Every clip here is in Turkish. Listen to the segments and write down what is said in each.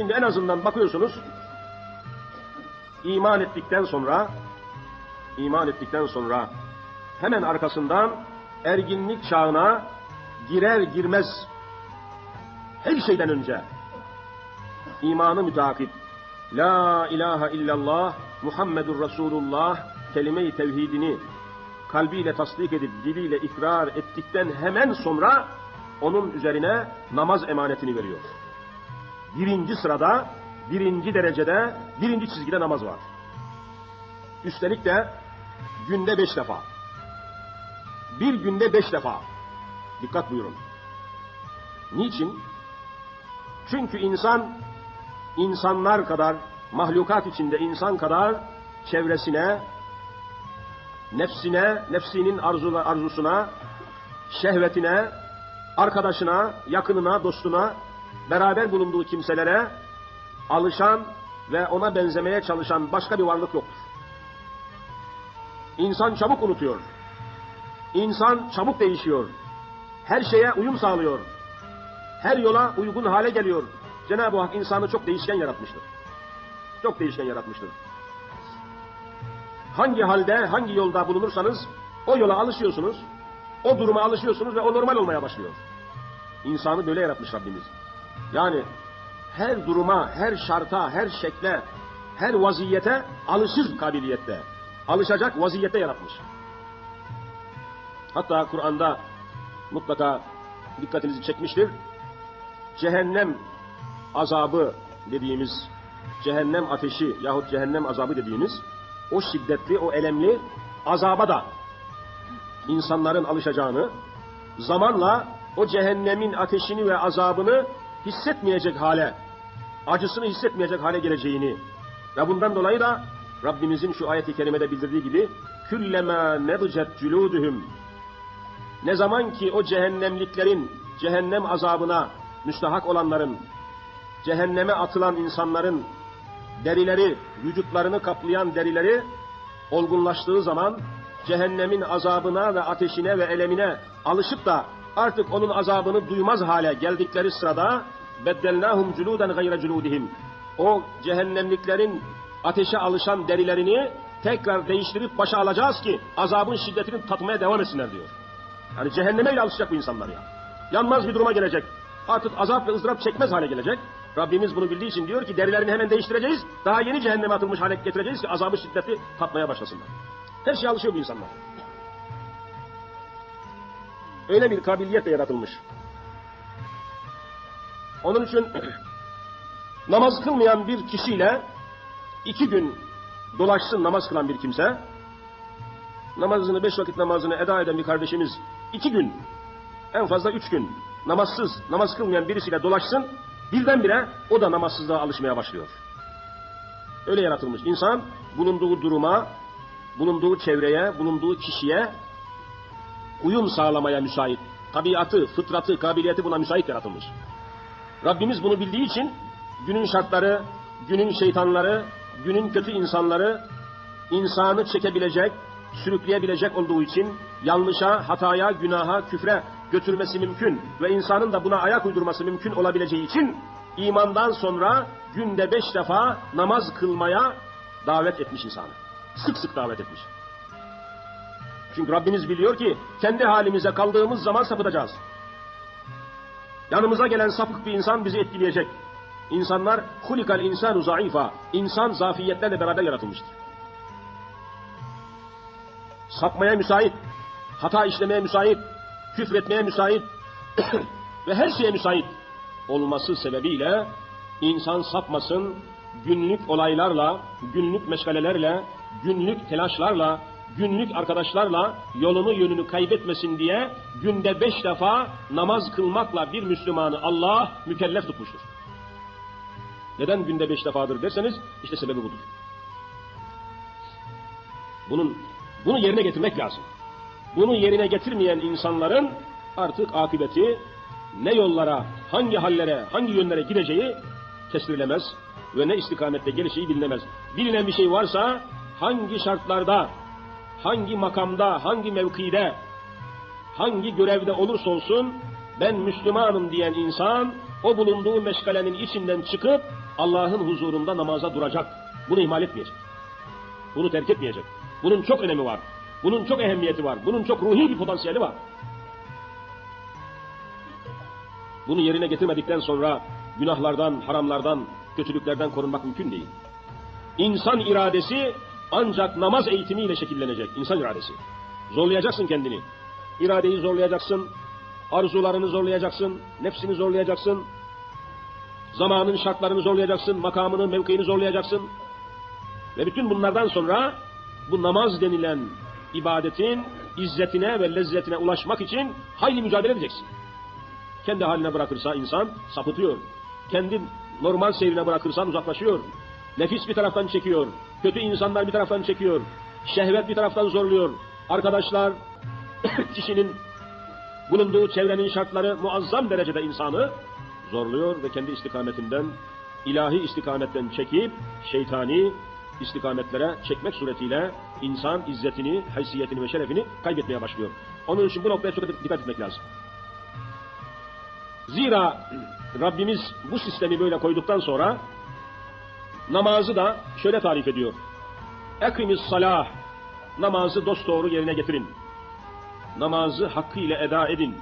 Şimdi en azından bakıyorsunuz iman ettikten sonra iman ettikten sonra hemen arkasından erginlik çağına girer girmez her şeyden önce imanı mütakip La ilahe illallah Muhammedur Resulullah kelime-i tevhidini kalbiyle tasdik edip diliyle ikrar ettikten hemen sonra onun üzerine namaz emanetini veriyor. Birinci sırada, birinci derecede, birinci çizgide namaz var. Üstelik de günde beş defa. Bir günde beş defa. Dikkat buyurun. Niçin? Çünkü insan, insanlar kadar, mahlukat içinde insan kadar çevresine, nefsine, nefsinin arzula, arzusuna, şehvetine, arkadaşına, yakınına, dostuna, beraber bulunduğu kimselere alışan ve ona benzemeye çalışan başka bir varlık yoktur. İnsan çabuk unutuyor. İnsan çabuk değişiyor. Her şeye uyum sağlıyor. Her yola uygun hale geliyor. Cenab-ı Hak insanı çok değişken yaratmıştır. Çok değişken yaratmıştır. Hangi halde, hangi yolda bulunursanız o yola alışıyorsunuz. O duruma alışıyorsunuz ve o normal olmaya başlıyor. İnsanı böyle yaratmış Rabbimiz. Yani her duruma, her şarta, her şekle, her vaziyete alışır kabiliyette. Alışacak vaziyette yaratmış. Hatta Kur'an'da mutlaka dikkatinizi çekmiştir. Cehennem azabı dediğimiz, cehennem ateşi yahut cehennem azabı dediğimiz o şiddetli, o elemli azaba da insanların alışacağını, zamanla o cehennemin ateşini ve azabını hissetmeyecek hale, acısını hissetmeyecek hale geleceğini ve bundan dolayı da Rabbimizin şu ayeti kerimede bildirdiği gibi küllema nedcet culuduhum ne zaman ki o cehennemliklerin cehennem azabına müstahak olanların cehenneme atılan insanların derileri, vücutlarını kaplayan derileri olgunlaştığı zaman cehennemin azabına ve ateşine ve elemine alışıp da artık onun azabını duymaz hale geldikleri sırada beddelnahum culuden gayre culudihim o cehennemliklerin ateşe alışan derilerini tekrar değiştirip başa alacağız ki azabın şiddetini tatmaya devam etsinler diyor. Yani cehenneme ile alışacak bu insanlar ya. Yanmaz bir duruma gelecek. Artık azap ve ızdırap çekmez hale gelecek. Rabbimiz bunu bildiği için diyor ki derilerini hemen değiştireceğiz. Daha yeni cehenneme atılmış hale getireceğiz ki azabı şiddeti tatmaya başlasınlar. Her şeye alışıyor bu insanlar. Öyle bir kabiliyetle yaratılmış. Onun için namaz kılmayan bir kişiyle iki gün dolaşsın namaz kılan bir kimse, namazını beş vakit namazını eda eden bir kardeşimiz iki gün, en fazla üç gün namazsız, namaz kılmayan birisiyle dolaşsın, birdenbire o da namazsızlığa alışmaya başlıyor. Öyle yaratılmış. İnsan bulunduğu duruma, bulunduğu çevreye, bulunduğu kişiye uyum sağlamaya müsait. Tabiatı, fıtratı, kabiliyeti buna müsait yaratılmış. Rabbimiz bunu bildiği için günün şartları, günün şeytanları, günün kötü insanları insanı çekebilecek, sürükleyebilecek olduğu için yanlışa, hataya, günaha, küfre götürmesi mümkün ve insanın da buna ayak uydurması mümkün olabileceği için imandan sonra günde beş defa namaz kılmaya davet etmiş insanı. Sık sık davet etmiş. Çünkü Rabbimiz biliyor ki kendi halimize kaldığımız zaman sapıtacağız. Yanımıza gelen sapık bir insan bizi etkileyecek. İnsanlar hulikal insanu zayıfa. İnsan zafiyetlerle beraber yaratılmıştır. Sapmaya müsait, hata işlemeye müsait, küfretmeye müsait ve her şeye müsait olması sebebiyle insan sapmasın, günlük olaylarla, günlük meşgalelerle, günlük telaşlarla, günlük arkadaşlarla yolunu yönünü kaybetmesin diye günde beş defa namaz kılmakla bir Müslümanı Allah mükellef tutmuştur. Neden günde beş defadır derseniz işte sebebi budur. Bunun bunu yerine getirmek lazım. Bunu yerine getirmeyen insanların artık akıbeti ne yollara, hangi hallere, hangi yönlere gideceği kestirilemez ve ne istikamette geleceği bilinemez. Bilinen bir şey varsa hangi şartlarda, hangi makamda, hangi mevkide, hangi görevde olursa olsun ben Müslümanım diyen insan o bulunduğu meşgalenin içinden çıkıp Allah'ın huzurunda namaza duracak. Bunu ihmal etmeyecek. Bunu terk etmeyecek. Bunun çok önemi var. Bunun çok ehemmiyeti var. Bunun çok ruhi bir potansiyeli var. Bunu yerine getirmedikten sonra günahlardan, haramlardan, kötülüklerden korunmak mümkün değil. İnsan iradesi ancak namaz eğitimiyle şekillenecek. İnsan iradesi. Zorlayacaksın kendini. İradeyi zorlayacaksın. Arzularını zorlayacaksın. Nefsini zorlayacaksın. Zamanın şartlarını zorlayacaksın. Makamını, mevkiini zorlayacaksın. Ve bütün bunlardan sonra bu namaz denilen ibadetin izzetine ve lezzetine ulaşmak için hayli mücadele edeceksin. Kendi haline bırakırsa insan sapıtıyor. Kendi normal seyrine bırakırsan uzaklaşıyor. Nefis bir taraftan çekiyor. Kötü insanlar bir taraftan çekiyor. Şehvet bir taraftan zorluyor. Arkadaşlar, kişinin bulunduğu çevrenin şartları muazzam derecede insanı zorluyor ve kendi istikametinden, ilahi istikametten çekip şeytani istikametlere çekmek suretiyle insan izzetini, haysiyetini ve şerefini kaybetmeye başlıyor. Onun için bu noktaya çok dikkat etmek lazım. Zira Rabbimiz bu sistemi böyle koyduktan sonra namazı da şöyle tarif ediyor. Ekimiz salah, namazı dosdoğru yerine getirin. Namazı hakkıyla eda edin.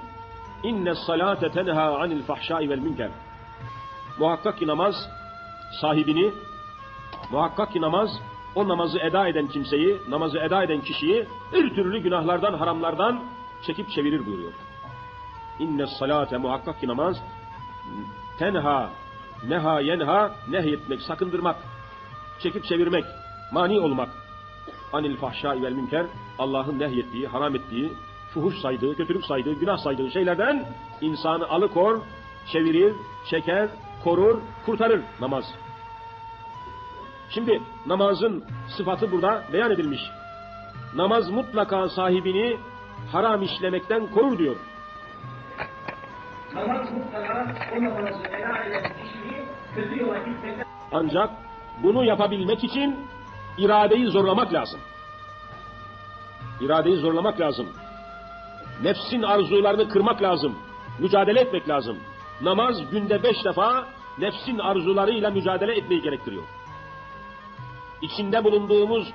İnne salate tenha anil fahşai vel münker. Muhakkak ki namaz sahibini, muhakkak ki namaz o namazı eda eden kimseyi, namazı eda eden kişiyi bir türlü günahlardan, haramlardan çekip çevirir buyuruyor. İnne salate muhakkak ki namaz tenha neha yenha nehyetmek, sakındırmak, çekip çevirmek, mani olmak. Anil fahşai vel münker Allah'ın nehyettiği, haram ettiği, fuhuş saydığı, kötülük saydığı, günah saydığı şeylerden insanı alıkor, çevirir, çeker, korur, kurtarır namaz. Şimdi namazın sıfatı burada beyan edilmiş. Namaz mutlaka sahibini haram işlemekten korur diyor. Namaz mutlaka o namazı eda eden kişiyi kötü yola gitmekten Ancak bunu yapabilmek için iradeyi zorlamak lazım. İradeyi zorlamak lazım. Nefsin arzularını kırmak lazım. Mücadele etmek lazım. Namaz günde beş defa nefsin arzularıyla mücadele etmeyi gerektiriyor. İçinde bulunduğumuz